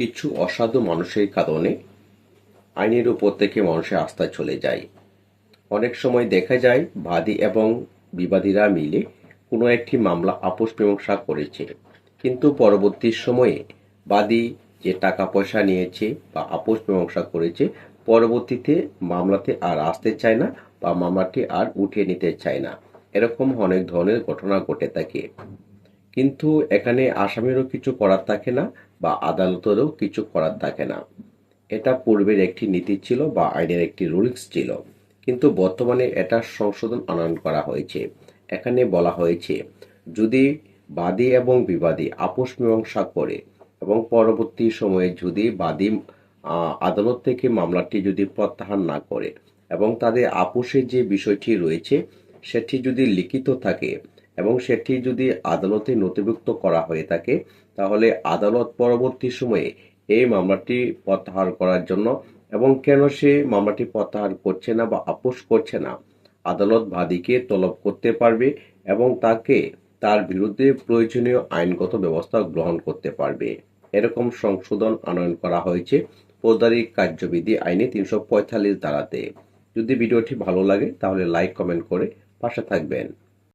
কিছু অসাধু মানুষের কারণে আইনের উপর থেকে মানুষের আস্থা চলে যায়। অনেক সময় দেখা যায়, বাদী এবং বিবাদীরা মিলে কোনো একটি মামলা আপোষ মীমাংসা করেছে। কিন্তু পরবর্তী সময়ে বাদী যে টাকা পয়সা নিয়েছে বা আপোষ মীমাংসা করেছে, পরবর্তীতে মামলাতে আর আসতে চায় না বা মামলাটি আর উঠিয়ে নিতে চায় না। এরকম অনেক ধরনের ঘটনা ঘটে থাকে। কিন্তু এখানে আসামিরও কিছু করার থাকে না বা আদালতেরও কিছু করার থাকে না। এটা পূর্বের একটি নীতি ছিল বা আইনের একটি রুলস ছিল। কিন্তু বর্তমানে এটা সংশোধন আনয়ন করা হয়েছে। এখানে বলা হয়েছে, যদি বাদী এবং বিবাদী আপোষ মীমাংসা করে এবং পরবর্তী সময়ে যদি বাদী আদালত থেকে মামলাটি যদি প্রত্যাহার না করে এবং তাদের আপোষের যে বিষয়টি রয়েছে, সেটি যদি লিখিত থাকে এবং সেটি যদি আদালতে নথিভুক্ত করা হয়ে থাকে, তাহলে আদালত পরবর্তী সময়ে এই মামলাটি প্রত্যাহার করার জন্য এবং কেন সে মামলাটি প্রত্যাহার করছে না বা আপোষ করছে না, আদালত বাদীকে তলব করতে পারবে এবং তাকে তার বিরুদ্ধে প্রয়োজনীয় আইনগত ব্যবস্থা গ্রহণ করতে পারবে। এরকম সংশোধন আনয়ন করা হয়েছে ফৌজদারি কার্যবিধি আইনে তিনশো পঁয়তাল্লিশ ধারাতে। যদি ভিডিওটি ভালো লাগে, তাহলে লাইক, কমেন্ট করে পাশে থাকবেন।